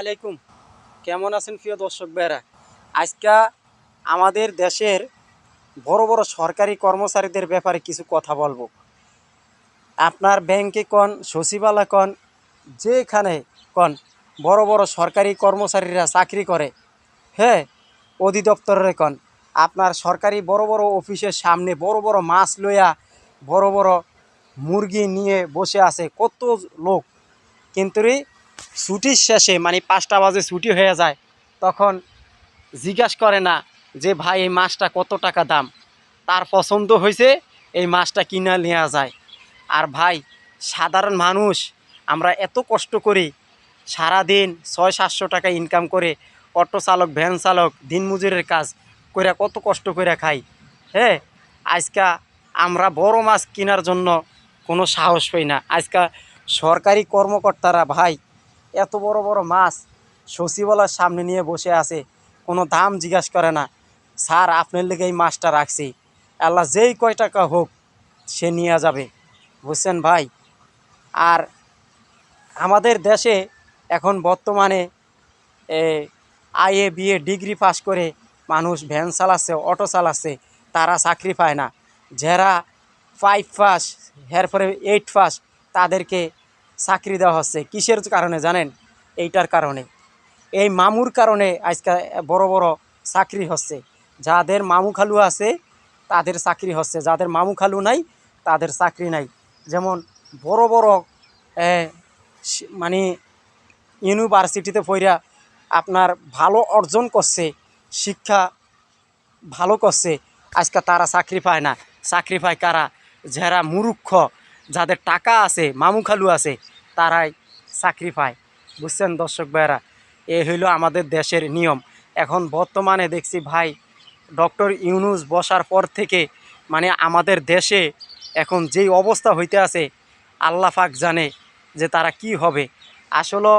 আলাইকুম। কেমন আছেন প্রিয় দর্শক ভাইরা আজকে আমাদের দেশের বড় বড় সরকারি কর্মচারীদের ব্যাপারে কিছু কথা বলব। আপনার ব্যাংকে কন, সচিবালয় কন, যেখানে কন, বড় বড় সরকারি কর্মচারীরা চাকরি করে হ্যাঁ অধিদপ্তরের কন, আপনার সরকারি বড় বড় অফিসের সামনে বড় বড় মাছ লইয়া বড় বড় মুরগি নিয়ে বসে আছে কত লোক। কিন্তু ছুটির শেষে মানে পাঁচটা বাজে ছুটি হয়ে যায়, তখন জিজ্ঞাসা করে না যে, ভাই, এই মাছটা কত টাকা দাম? তার পছন্দ হয়েছে, এই মাছটা কিনা নেওয়া যায়। আর ভাই, সাধারণ মানুষ, আমরা এত কষ্ট করি, সারাদিন ছয়, সাতশো টাকা ইনকাম করে, অটো চালক, ভ্যান চালক, দিনমজুরের কাজ করে কত কষ্ট করে খাই। হ্যাঁ আজকা আমরা বড় মাছ কেনার জন্য কোনো সাহস পাই না। আজকা সরকারি কর্মকর্তারা, ভাই এত বড় বড় মাছ সচিবালয়ের সামনে নিয়ে বসে আছে, কোনো দাম জিজ্ঞাসা করে না। স্যার, আপনার লেগে এই মাছটা রাখছি। আল্লাহ যেই কয় টাকা হোক, সে নিয়ে যাবে। বুঝছেন ভাই? আর আমাদের দেশে এখন বর্তমানে আইএ বিএ ডিগ্রি পাস করে মানুষ ভ্যান চালাচ্ছে, অটো চালাচ্ছে, তারা চাকরি পায় না। যারা ফাইভ পাস এরপরে এইট পাস তাদেরকে চাকরি দেওয়া হচ্ছে। কিসের কারণে জানেন? এইটার কারণে। এই মামুর কারণে আজকে বড় বড় চাকরি হচ্ছে। যাদের মামু খালু আছে, তাদের চাকরি হচ্ছে। যাদের মামু খালু নাই, তাদের চাকরি নাই। যেমন বড় বড় মানে ইউনিভার্সিটিতে পড়া আপনার ভালো অর্জন করছে, শিক্ষা ভালো করছে, আজকে তারা চাকরি পায় না। চাকরি পায় কারা? যারা মুরুক্ষ যাদের টাকা আছে, মামু খালু আছে, তারাই চাকরি পায়। বুঝছেন দর্শক ভাইরা এ হইল আমাদের দেশের নিয়ম। এখন বর্তমানে দেখছি ভাই, ডক্টর ইউনুস বসার পর থেকে মানে আমাদের দেশে এখন যেই অবস্থা হইতে আছে, আল্লাহ পাক জানে যে তারা কি হবে। আসলে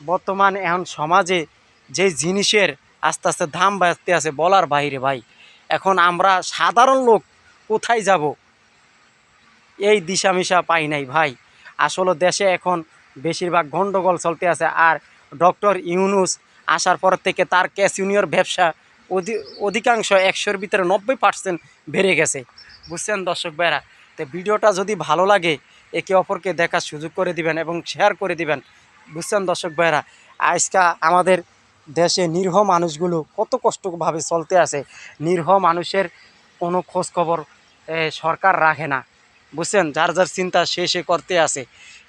বর্তমান এখন সমাজে যে জিনিসের আস্তে আস্তে দাম বাড়তে আছে বলার বাইরে ভাই, এখন আমরা সাধারণ লোক কোথায় যাব? এই দিশামিশা পাই নাই ভাই। আসলে দেশে এখন বেশিরভাগ গণ্ডগোল চলতে আছে আর ডক্টর ইউনুস আসার পর থেকে তার ক্যাশ ইউনিয়র ব্যবসা অধি- অধিকাংশ একশোর ভিতরে নব্বই পার্সেন্ট বেড়ে গেছে। বুঝছেন দর্শক ভাইরা? তো ভিডিওটা যদি ভালো লাগে, একে অপরকে দেখার সুযোগ করে দিবেন এবং শেয়ার করে দিবেন। বুঝছেন দর্শক ভাইরা? আজকা আমাদের দেশে নিরীহ মানুষগুলো কত কষ্টভাবে চলতে আছে। নিরীহ মানুষের কোনো খোঁজ খবর সরকার রাখে না। বুঝছেন? যার যার চিন্তা সে সে করতে আছে।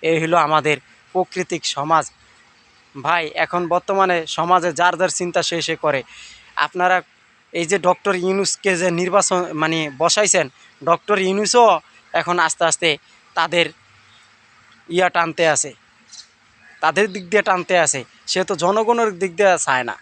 এই হলো আমাদের প্রকৃতিক সমাজ। ভাই, এখন বর্তমানে সমাজে যার যার চিন্তা সে সে করে। আপনারা এই যে ডক্টর ইউনুসকে যে নির্বাচন মানে বসাইছেন, ডক্টর ইউনুসও এখন আস্তে আস্তে তাদের ইয়া টানতে আছে। তাদের দিক দিয়ে টানতে আছে। সে তো জনগণের দিক দিয়ে চায় না।